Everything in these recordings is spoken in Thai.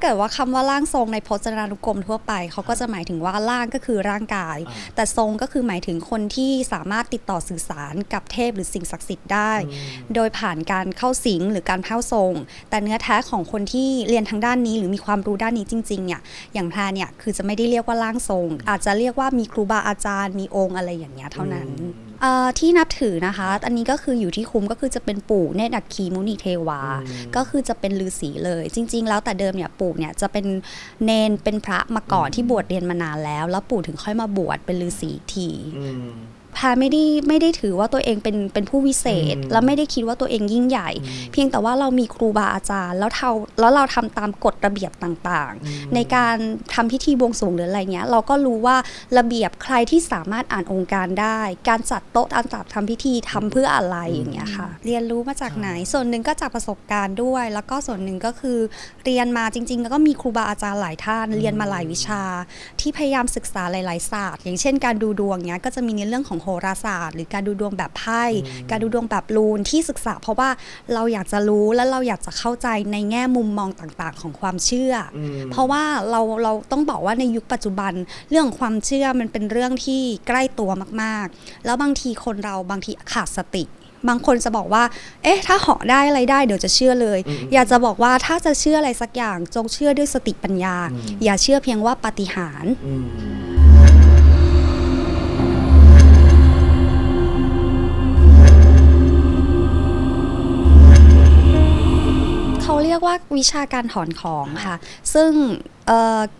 เกิดว่าคำว่าร่างทรงในพจนานุกรมทั่วไปเขาก็จะหมายถึงว่าร่างก็คือร่างกาย อ่า แต่ทรงก็คือหมายถึงคนที่สามารถติดต่อสื่อสารกับเทพหรือสิ่งศักดิ์สิทธิ์ได้ โดยผ่านการเข้าสิงหรือการเข้าทรง แต่เนื้อแท้ของคนที่เรียนทางด้านนี้ หรือมีความรู้ด้านนี้จริงๆเนี่ยอย่างแพรเนี่ยคือจะไม่ได้เรียกว่าร่างทรง อาจจะเรียกว่ามีครูบาอาจารย์มีองค์อะไรอย่างเงี้ยเท่านั้น อืมเอ่อ ที่นับถือนะคะ อันนี้ก็คืออยู่ที่คุ้มก็คือจะเป็นปู่เนตรอัคคีมุนีเทวาอืมก็คือจะเป็นฤาษีเลย จริง ๆ แล้วแต่เดิมเนี่ยปู่เนี่ยจะเป็นเนนเป็นพระมาก่อนที่บวชเรียนมานานแล้ว แล้วปู่ถึงค่อยมาบวชเป็นฤาษีอีกทีอืม พาไม่ได้ไม่ได้ถือว่าตัวเองเป็นเป็นผู้วิเศษอืมแล้วไม่ได้คิดว่าตัวเองยิ่งใหญ่อืมเพียงแต่ว่าเรามีครูบาอาจารย์ แล้วเท่าแล้วเราทำตามกฎระเบียบต่างอืมๆในการทำพิธีบวงสรวงหรืออะไรเงี้ยเราก็รู้ว่าระเบียบใครที่สามารถอ่านองค์การได้ การจัดโต๊ะการจัดทำพิธีทำเพื่ออะไรอย่างเงี้ยค่ะ เรียนรู้มาจากไหนส่วนหนึ่งก็จากประสบการณ์ด้วย แล้วก็ส่วนหนึ่งก็คือเรียนมาจริงๆแล้วก็มีครูบาอาจารย์หลายท่าน เรียนมาหลายวิชา ที่พยายามศึกษาหลายๆศาสตร์ อย่างเช่น การดูดวงเนี้ยก็จะมีในเรื่องของโหราศาสตร์ หรือการดูดวงแบบไพ่อืมการดูดวงแบบรูนที่ศึกษา เพราะว่าเราอยากจะรู้และเราอยากจะเข้าใจในแง่มุมมองต่างๆ ของความเชื่อออืมเพราะว่าเราเราต้องบอกว่าในยุคปัจจุบันเรื่องของความเชื่อมันเป็นเรื่องที่ใกล้ตัวมากๆ แล้วบางทีคนเราบางทีขาดสติบางคนจะบอกว่า เอ๊ะ ถ้าเหาะได้อะไรได้เดี๋ยวจะเชื่อเลยอืมอยากจะบอกว่าถ้าจะเชื่ออะไรสักอย่าง จงเชื่อด้วยสติปัญญาอืมอย่าเชื่อเพียงว่าปาฏิหาริย์ รียกว่าวิชาการถอนของค่ะ ซึ่ง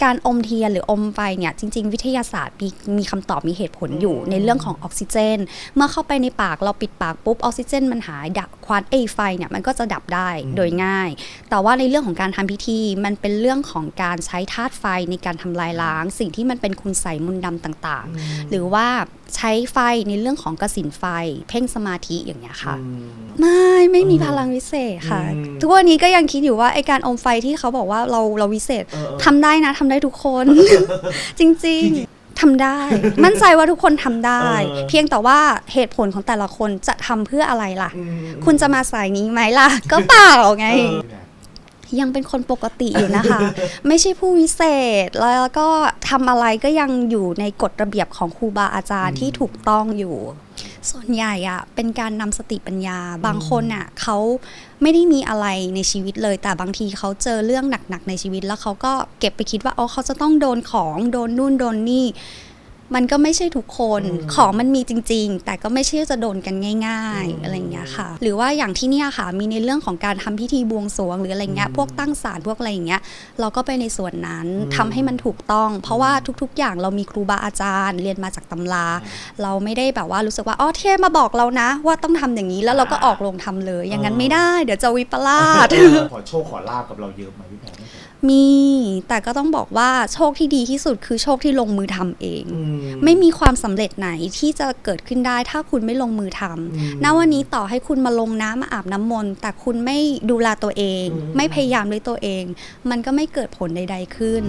การอมเทียนหรืออมไฟเนี่ยจริง ๆ วิทยาศาสตร์มีมีคำตอบมีเหตุผลอยู่ในเรื่องของออกซิเจน เมื่อเข้าไปในปากเราปิดปากปุ๊บออกซิเจนมันหายดับ วันเอยไฟเนี่ยมันก็จะดับได้โดยง่าย แต่ว่าในเรื่องของการทำพิธีมันเป็นเรื่องของการใช้ธาตุไฟในการทำลายล้าง สิ่งที่มันเป็นคุณใสยมนต์ดำต่างๆ หรือว่าใช้ไฟในเรื่องของกสินไฟ เพ่งสมาธิอย่างเงี้ยค่ะอืมไม่ไม่มีอืมพลังวิเศษค่ะอืมทุกวันนี้ก็ยังคิดอยู่ว่าไอการอมไฟที่เขาบอกว่าเราเราวิเศษเออเออทำได้นะทำได้ทุกคน จริง ๆ ทำได้ มั่นใจว่าทุกคนทำได้ เออ เพียงแต่ว่าเหตุผลของแต่ละคนจะทำเพื่ออะไรล่ะ อืมคุณจะมาสายนี้ไหมล่ะ ก็เปล่าไง เออ ยังเป็นคนปกติอยู่นะคะ ไม่ใช่ผู้วิเศษแล้วก็ทำอะไรก็ยังอยู่ในกฎระเบียบของครูบาอาจารย์ที่ถูกต้องอยู่ ส่วนใหญ่อะเป็นการนำสติปัญญา บางคนอะเขาไม่ได้มีอะไรในชีวิตเลย แต่บางทีเขาเจอเรื่องหนักๆในชีวิต แล้วเขาก็เก็บไปคิดว่าอ๋อเขาจะต้องโดนของโดนนู่นโดนนี่ มันก็ไม่ใช่ทุกคนอืมของมันมีจริง ๆ แต่ก็ไม่ใช่จะโดนกันง่ายอืมๆอะไรอย่างเงี้ยค่ะ หรือว่าอย่างที่เนี่ยค่ะมีในเรื่องของการทำพิธีบวงสรวงหรืออะไรเงี้ยอืมพวกตั้งศาลพวกอะไรอย่างเงี้ยเราก็ไปในส่วนนั้นอืมทำให้มันถูกต้อง เพราะว่าทุก ๆ อย่างเรามีครูบาอาจารย์ เรียนมาจากตำรา เราไม่ได้แบบว่ารู้สึกว่าอ๋อเทพมาบอกเรานะ ว่าต้องทำอย่างนี้แล้วเราก็ออกลงทำเลย อย่างนั้นไม่ได้ เดี๋ยวจะวิปลาสเออขอโชคขอลาบกับเราเยอะไหมพี่แพรไม่เคยมี แต่ก็ต้องบอกว่าโชคที่ดีที่สุดคือโชคที่ลงมือทำเองอืไม่มีความสำเร็จไหนที่จะเกิดขึ้นได้ ถ้าคุณไม่ลงมือทำอืมณวันนี้ต่อให้คุณมาลงน้ำมาอาบน้ำมนต์แต่คุณไม่ดูแลตัวเองอืมไม่พยายามด้วยตัวเอง มันก็ไม่เกิดผลใด ๆขึ้น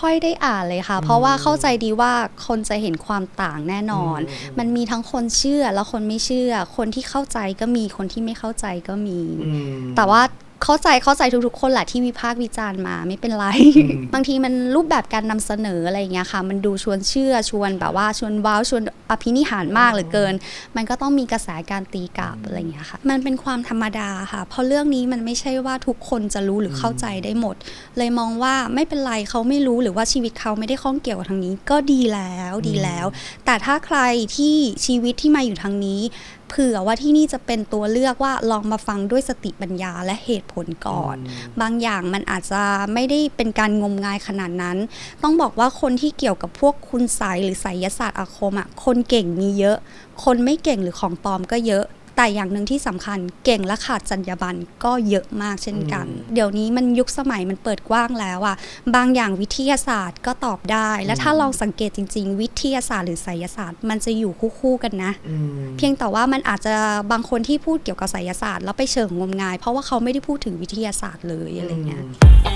ค่อยได้อ่านเลยค่ะ เพราะว่าเข้าใจดีว่าคนจะเห็นความต่างแน่นอนอืมมันมีทั้งคนเชื่อและคนไม่เชื่อ คนที่เข้าใจก็มีคนที่ไม่เข้าใจก็มีอืมแต่ว่าเข้าใจเข้าใจทุกๆ คนแหละที่วิพากษ์วิจารณ์มาไม่เป็นไรอืมบางทีมันรูปแบบการนำเสนออะไรอย่างเงี้ยค่ะ มันดูชวนเชื่อชวนแบบว่าชวนว้าวชวนอภินิหารมากเหลือเกิน มันก็ต้องมีกระแสการตีกลับอะไรอย่างเงี้ยค่ะ มันเป็นความธรรมดาค่ะ เพราะเรื่องนี้มันไม่ใช่ว่าทุกคนจะรู้หรือเข้าใจได้หมด เลยมองว่าไม่เป็นไรเขาไม่รู้หรือว่าชีวิตเขาไม่ได้ข้องเกี่ยวกับทางนี้ ก็ดีแล้วดีแล้ว แต่ถ้าใครที่ชีวิตที่มาอยู่ทางนี้เผื่อว่าที่นี่จะเป็นตัวเลือกว่าลองมาฟังด้วยสติปัญญาและเหตุผลก่อน บางอย่างมันอาจจะไม่ได้เป็นการงมงายขนาดนั้น ต้องบอกว่าคนที่เกี่ยวกับพวกคุณไสยหรือไสยศาสตร์อาคมอะคนเก่งมีเยอะ คนไม่เก่งหรือของปลอมก็เยอะแต่อย่างหนึ่งที่สำคัญเก่งและขาดจรรยาบรรณก็เยอะมากเช่นกันอืมเดี๋ยวนี้มันยุคสมัยมันเปิดกว้างแล้วอะบางอย่างวิทยาศาสตร์ก็ตอบได้ และถ้าลองสังเกตจริง ๆ วิทยาศาสตร์หรือไสยศาสตร์ มันจะอยู่คู่ๆกันนะอืมเพียงแต่ว่ามันอาจจะบางคนที่พูดเกี่ยวกับไสยศาสตร์ แล้วไปเชิงงมงาย เพราะว่าเขาไม่ได้พูดถึงวิทยาศาสตร์เลยอะไรเงี้ยอืม